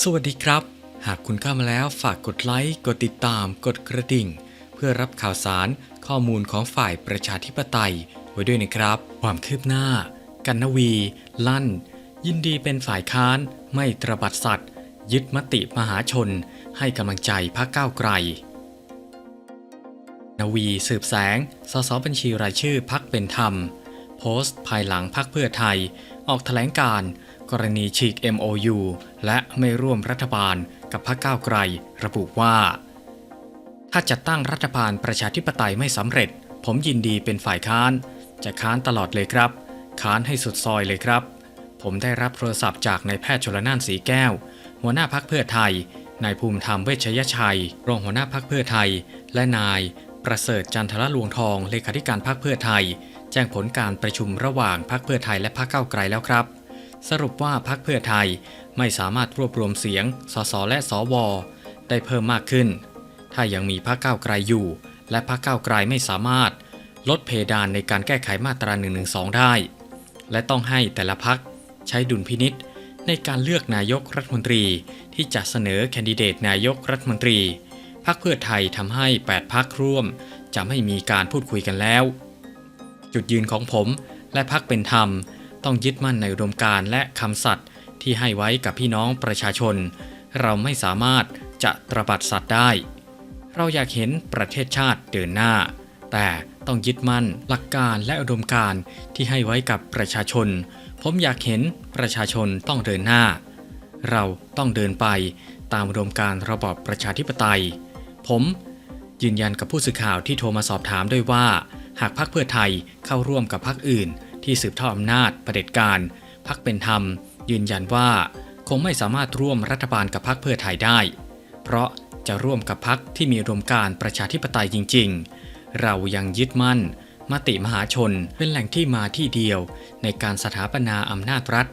สวัสดีครับ หากคุณเข้ามาแล้วฝากกดไลค์ กดติดตาม กดกระดิ่ง เพื่อรับข่าวสารข้อมูลของฝ่ายประชาธิปไตย ไว้ด้วยนะครับ ความคืบหน้า กันนวี ลั่น ยินดีเป็นฝ่ายค้าน ไม่ตระบัดสัตว์ ยึดมติมหาชน ให้กำลังใจพรรคก้าวไกล นวีสืบแสง สสบัญชีรายชื่อพักเป็นธรรม โพสต์ภายหลังพักเพื่อไทย ออกแถลงการ์ กรณีฉีก MOU และไม่ร่วมรัฐบาลกับพรรคก้าวไกล ระบุว่า ถ้าจัดตั้งรัฐบาลประชาธิปไตยไม่สำเร็จ ผมยินดีเป็นฝ่ายค้าน จะค้านตลอดเลยครับ ค้านให้สุดซอยเลยครับ ผมได้รับโทรศัพท์จากนายแพทย์ชลนานสีแก้ว หัวหน้าพักเพื่อไทยนายภูมิธรรมเวชยชัย รองหัวหน้าพักเพื่อไทย และนาย ประเสริฐจันทรลวงทองเลขาธิการพักเพื่อไทย แจ้งผลการประชุมระหว่างพักเพื่อไทยและพักเก้าไกลแล้วครับ สรุปว่าพักเพื่อไทยไม่สามารถรวบรวมเสียง สสและสว ได้เพิ่มมากขึ้น ถ้ายังมีพักก้าวไกลอยู่ และพักก้าวไกลไม่สามารถ ลดเพดานในการแก้ไขมาตรา1นึได้ และต้องให้แต่ละพักใช้ดุลพินิษในการเลือกนายกรัฐมนตรีที่จะเสนอแคนดิเดตนายกรัฐมนตรีพักเพื่อไทยทำให้ 8 พักร่วม จะไม่มีการพูดคุยกันแล้ว จุดยืนของผมและพักเป็นธรรม ต้องยึดมั่นในอุดมการณ์และคำสัตย์ที่ให้ไว้กับพี่น้องประชาชน เราไม่สามารถจะตระบัดสัตว์ได้ เราอยากเห็นประเทศชาติเดินหน้า แต่ต้องยึดมั่นหลักการและอุดมการณ์ที่ให้ไว้กับประชาชน ผมอยากเห็นประชาชนต้องเดินหน้า เราต้องเดินไปตามอุดมการณ์ระบอบประชาธิปไตย ผมยืนยันกับผู้สื่อข่าวที่โทรมาสอบถามด้วยว่า หากพรรคเพื่อไทยเข้าร่วมกับพรรคอื่น ที่สืบทอดอำนาจเผด็จการพรรคเป็นธรรม ยืนยันว่า คงไม่สามารถร่วมรัฐบาลกับพรรคเพื่อไทยได้ เพราะจะร่วมกับพรรคที่มีอุดมการประชาธิปไตยจริง ๆ เรายังยึดมั่น มติมหาชนเป็นแหล่งที่มาที่เดียว ในการสถาปนาอำนาจรัฐ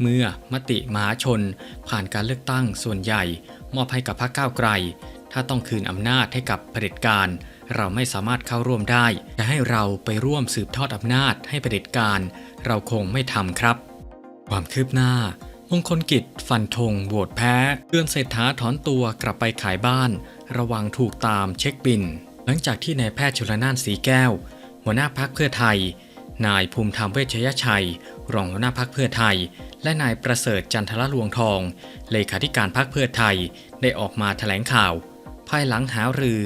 เมื่อมติมหาชน ผ่านการเลือกตั้งส่วนใหญ่ มอบให้กับพรรคก้าวไกล ถ้าต้องคืนอำนาจให้กับเผด็จการ เราไม่สามารถเข้าร่วมได้ จะให้เราไปร่วมสืบทอดอำนาจให้เผด็จการ เราคงไม่ทำครับ ความคืบหน้ามงคลกิจฟันธงโหวตแพ้เตือนเศรษฐาถอนตัวกลับไปขายบ้าน ระวังถูกตามเช็คบิน หลังจากที่นายแพทย์ชลนานสีแก้ว หัวหน้าพักเพื่อไทย นายภูมิธรรมเวชยชัย รองหัวหน้าพักเพื่อไทย และนายประเสริฐจันทรลวงทอง เลขาธิการพักเพื่อไทยได้ออกมาแถลงข่าว ภายหลังหารือ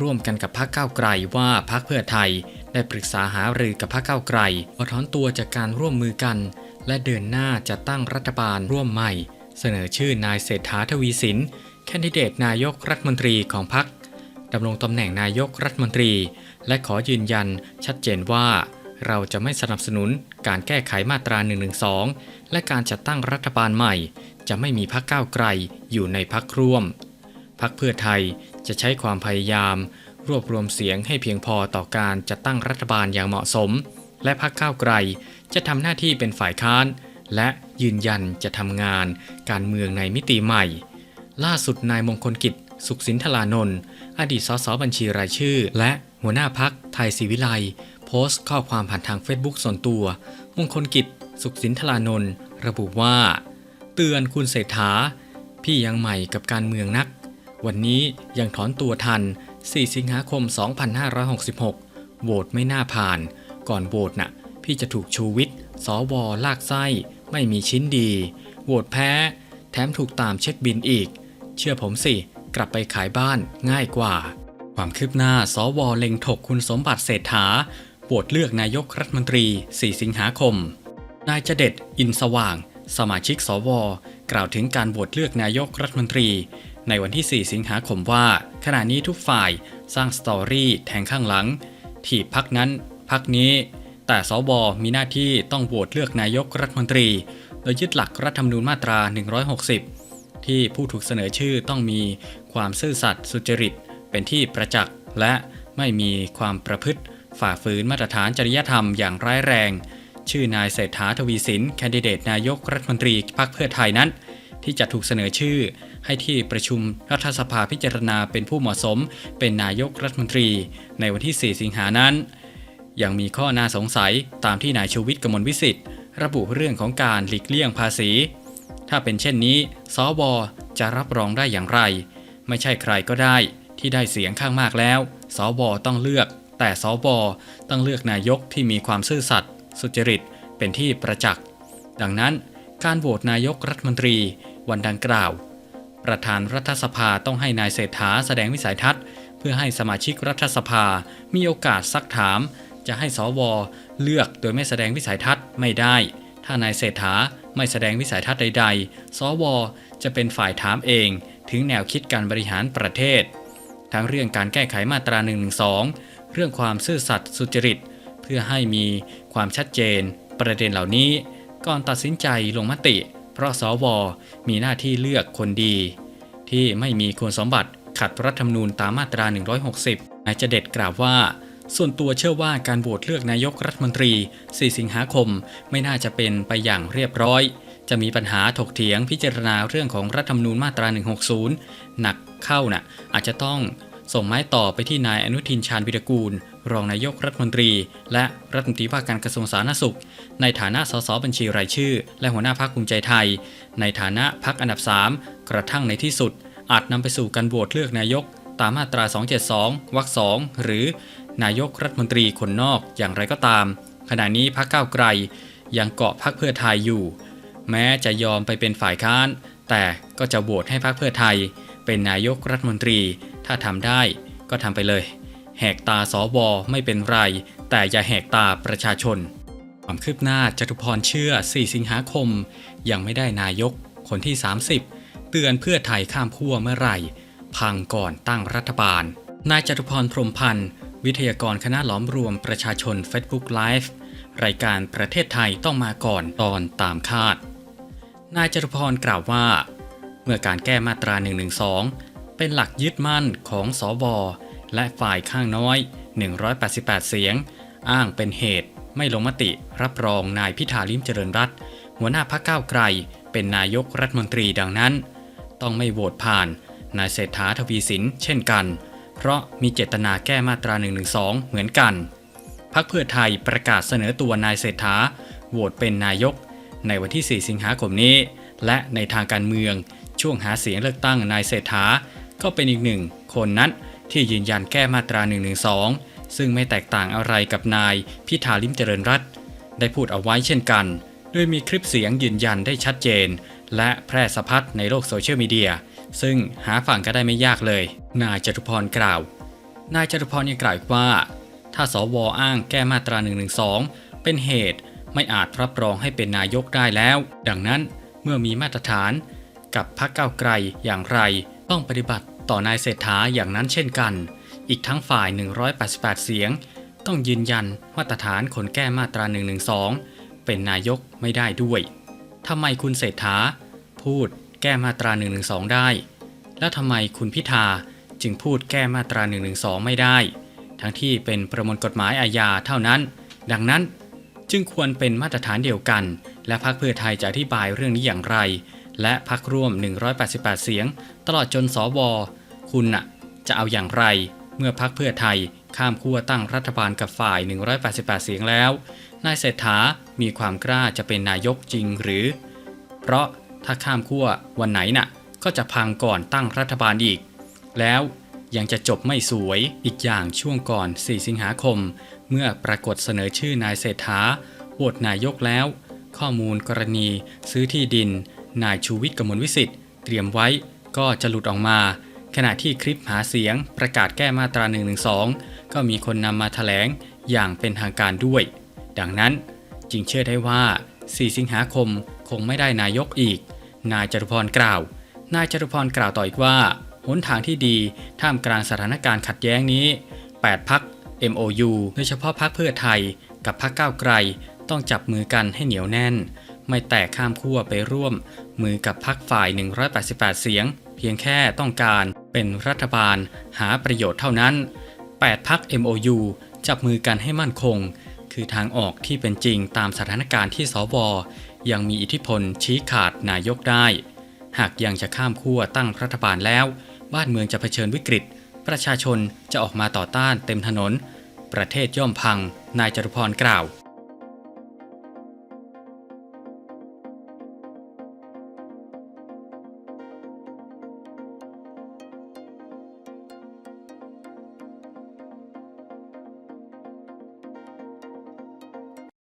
ร่วมกันกับพรรคก้าวไกลว่าพรรคเพื่อไทย ได้ปรึกษาหารือกับพรรคก้าวไกลว่าถอนตัวจากการร่วมมือกัน และเดินหน้าจะตั้งรัฐบาลร่วมใหม่ เสนอชื่อนายเศรษฐาทวีสินแคนดิเดตนายกรัฐมนตรีของพรรคดำรงตำแหน่งนายกรัฐมนตรี และขอยืนยันชัดเจนว่า เราจะไม่สนับสนุนการแก้ไขมาตรา1นึและการจัดตั้งรัฐบาลใหม่ จะไม่มีพรรคก้าวไกลอยู่ในพรรคร่วม พักเพื่อไทยจะใช้ความพยายาม รวบรวมเสียงให้เพียงพอต่อการจัดตั้งรัฐบาลอย่างเหมาะสม และพักก้าวไกลจะทำหน้าที่เป็นฝ่ายค้าน และยืนยันจะทำงานการเมืองในมิติใหม่ ล่าสุดนายมงคลกิจ สุขสินธลานนท์อดีตสสบัญชีรายชื่อ และหัวหน้าพักไทยศรีวิไลโพสต์ข้อความผ่านทางเฟซบุ๊กส่วนตัว มงคลกิจ สุขสินธลานนท์ระบุว่า เตือนคุณเศรษฐาพี่ยังใหม่กับการเมืองนัก วันนี้ยังถอนตัวทัน 4 สิงหาคม 2566 โหวตไม่น่าผ่าน ก่อนโหวตน่ะ พี่จะถูกชูวิทย์สวลากไส้ ไม่มีชิ้นดี โหวตแพ้ แถมถูกตามเช็คบินอีก เชื่อผมสิ กลับไปขายบ้านง่ายกว่า ความคืบหน้าสวเล็งถกคุณสมบัติเศรษฐาโหวตเลือกนายกรัฐมนตรี 4 สิงหาคม นายจเด็ดอินสว่าง สมาชิกสว กล่าวถึงการโหวตเลือกนายกรัฐมนตรี ในวันที่ 4 สิงหาคมว่า ขณะนี้ทุกฝ่ายสร้างสตอรี่แทงข้างหลังถีบพักนั้นพักนี้ แต่สวมีหน้าที่ต้องโหวตเลือกนายกรัฐมนตรี โดยยึดหลักรัฐธรรมนูญมาตรา 160 ที่ผู้ถูกเสนอชื่อต้องมีความซื่อสัตย์สุจริต เป็นที่ประจักษ์ และไม่มีความประพฤติ ฝ่าฝืนมาตรฐานจริยธรรมอย่างร้ายแรง ชื่อนายเศรษฐาทวีสินแคนดิเดตนายกรัฐมนตรีพรรคเพื่อไทยนั้น ที่จะถูกเสนอชื่อ ให้ที่ประชุมรัฐสภาพิจารณาเป็นผู้เหมาะสม เป็นนายกรัฐมนตรี ในวันที่ 4 สิงหานั้น ยังมีข้อน่าสงสัยตามที่นายชูวิทย์กมลวิสิทธิ์ระบุเรื่องของการหลีกเลี่ยงภาษี ถ้าเป็นเช่นนี้ สวจะรับรองได้อย่างไร ไม่ใช่ใครก็ได้ ที่ได้เสียงข้างมากแล้ว สวต้องเลือก แต่สวต้องเลือกนายกที่มีความซื่อสัตย์สุจริตเป็นที่ประจักษ์ ดังนั้นการโหวตนายกรัฐมนตรี วันดังกล่าว ประธานรัฐสภาต้องให้นายเศรษฐาแสดงวิสัยทัศน์ เพื่อให้สมาชิกรัฐสภามีโอกาสซักถาม จะให้สวเลือกโดยไม่แสดงวิสัยทัศน์ไม่ได้ ถ้านายเศรษฐาไม่แสดงวิสัยทัศน์ใด ๆ สวจะเป็นฝ่ายถามเอง ถึงแนวคิดการบริหารประเทศ ทั้งเรื่องการแก้ไขมาตรา1นึเรื่องความซื่อสัตย์สุจริต เพื่อให้มีความชัดเจนประเด็นเหล่านี้ ก่อนตัดสินใจลงมติ เพราะสวมีหน้าที่เลือกคนดี ที่ไม่มีคุณสมบัติขัดรัฐธรรมนูญตามมาตรา 160นายจเด็ดกล่าวว่า ส่วนตัวเชื่อว่าการโหวตเลือกนายกรัฐมนตรี 4 สิงหาคมไม่น่าจะเป็นไปอย่างเรียบร้อย จะมีปัญหาถกเถียงพิจารณาเรื่องของรัฐธรรมนูญมาตรา 160 หนักเข้าน่ะอาจจะต้องส่งไม้ต่อไปที่นายอนุทินชาญวิรกูล รองนายกรัฐมนตรี และรัฐมนตรีว่าการกระทรวงสาธารณสุข ในฐานะสสบัญชีรายชื่อ และหัวหน้าพรรคภูมิใจไทย ในฐานะพรรคอันดับ 3 กระทั่งในที่สุด อาจนำไปสู่การโหวตเลือกนายก ตามมาตรา 272 วรรคสองหรือ นายกรัฐมนตรีคนนอกอย่างไรก็ตาม ขณะนี้พรรคก้าวไกล ยังเกาะพรรคเพื่อไทยอยู่ แม้จะยอมไปเป็นฝ่ายค้าน แต่ก็จะโหวตให้พรรคเพื่อไทย เป็นนายกรัฐมนตรี ถ้าทำได้ก็ทำไปเลย แหกตาสวไม่เป็นไร แต่อย่าแหกตาประชาชน ความคืบหน้าจตุพรเชื่อ 4 สิงหาคม ยังไม่ได้นายก คนที่ 30 เตือนเพื่อไทยข้ามขั้วเมื่อไหร่ พังก่อนตั้งรัฐบาล นายจตุพรพรมพันธ์ วิทยากรคณะหลอมรวมประชาชน Facebook Live รายการประเทศไทยต้องมาก่อนตอนตามคาด นายจตุพรกล่าวว่า เมื่อการแก้มาตรา 112 เป็นหลักยึดมั่นของสว และฝ่ายข้างน้อย 188 เสียง อ้างเป็นเหตุ ไม่ลงมติ รับรองนายพิธาลิมเจริญรัตน์หัวหน้าพรรคก้าวไกล เป็นนายกรัฐมนตรีดังนั้น ต้องไม่โหวตผ่าน นายเศรษฐาทวีสินเช่นกัน เพราะมีเจตนาแก้มาตรา112เหมือนกันพรรคเพื่อไทยประกาศเสนอตัวนายเศรษฐาโหวตเป็นนายก ในวันที่ 4 สิงหาคมนี้ และในทางการเมืองช่วงหาเสียงเลือกตั้งนายเศรษฐาก็เป็นอีกหนึ่งคนนั้น ที่ยืนยันแก้มาตรา 112 ซึ่งไม่แตกต่างอะไรกับนายพิธาลิมเจริญรัตน์ได้พูดเอาไว้เช่นกัน โดยมีคลิปเสียงยืนยันได้ชัดเจน และแพร่สะพัดในโลกโซเชียลมีเดียซึ่งหาฟังก็ได้ไม่ยากเลย นายจตุพรกล่าว นายจตุพรยังกล่าวอีกว่า ถ้าสวอ้างแก้มาตรา112เป็นเหตุไม่อาจรับรองให้เป็นนายกได้แล้ว ดังนั้นเมื่อมีมาตรฐานกับพรรคก้าวไกลอย่างไรต้องปฏิบัติ ต่อนายเศรษฐาอย่างนั้นเช่นกัน อีกทั้งฝ่าย 188 เสียง ต้องยืนยันมาตรฐานคนแก้มาตรา 112 เป็นนายกไม่ได้ด้วยทำไมคุณเศรษฐา พูดแก้มาตรา 112 ได้ แล้วทำไมคุณพิธาจึงพูดแก้มาตรา 112 ไม่ได้ ทั้งที่เป็นประมวลกฎหมายอาญาเท่านั้น ดังนั้นจึงควรเป็นมาตรฐานเดียวกัน และพรรคเพื่อไทยจะอธิบายเรื่องนี้อย่างไร และพรรคร่วม 188 เสียง ตลอดจนสวคุณน่ะจะเอาอย่างไร เมื่อพรรคเพื่อไทยข้ามขั้วตั้งรัฐบาลกับฝ่าย 188 เสียงแล้ว นายเศรษฐามีความกล้าจะเป็นนายกจริงหรือ เพราะถ้าข้ามขั้ววันไหนน่ะ ก็จะพังก่อนตั้งรัฐบาลอีก แล้วยังจะจบไม่สวยอีกอย่างช่วงก่อน 4 สิงหาคม เมื่อปรากฏเสนอชื่อนายเศรษฐาโหวตนายกแล้ว ข้อมูลกรณีซื้อที่ดิน นายชูวิทย์กมลวิสิทธิ์เตรียมไว้ก็จะหลุดออกมา ขณะที่คลิปหาเสียงประกาศแก้มาตรา 112 ก็มีคนนำมาแถลงอย่างเป็นทางการด้วย ดังนั้นจึงเชื่อได้ว่า 4 สิงหาคมคงไม่ได้นายกอีก นายจตุพรกล่าว นายจตุพรกล่าวต่ออีกว่าหนทางที่ดีท่ามกลางสถานการณ์ขัดแย้งนี้ 8 พัก MOU โดยเฉพาะพักเพื่อไทย กับพักก้าวไกล ต้องจับมือกันให้เหนียวแน่น ไม่แตกข้ามขั้วไปร่วม มือกับพักฝ่าย 188 เสียง เพียงแค่ต้องการเป็นรัฐบาลหาประโยชน์เท่านั้น 8พัก MOU จับมือกันให้มั่นคง คือทางออกที่เป็นจริงตามสถานการณ์ที่สวยังมีอิทธิพลชี้ขาดนายกได้ หากยังจะข้ามขั้วตั้งรัฐบาลแล้ว บ้านเมืองจะเผชิญวิกฤต ประชาชนจะออกมาต่อต้านเต็มถนน ประเทศย่อมพัง นายจตุพรกล่าว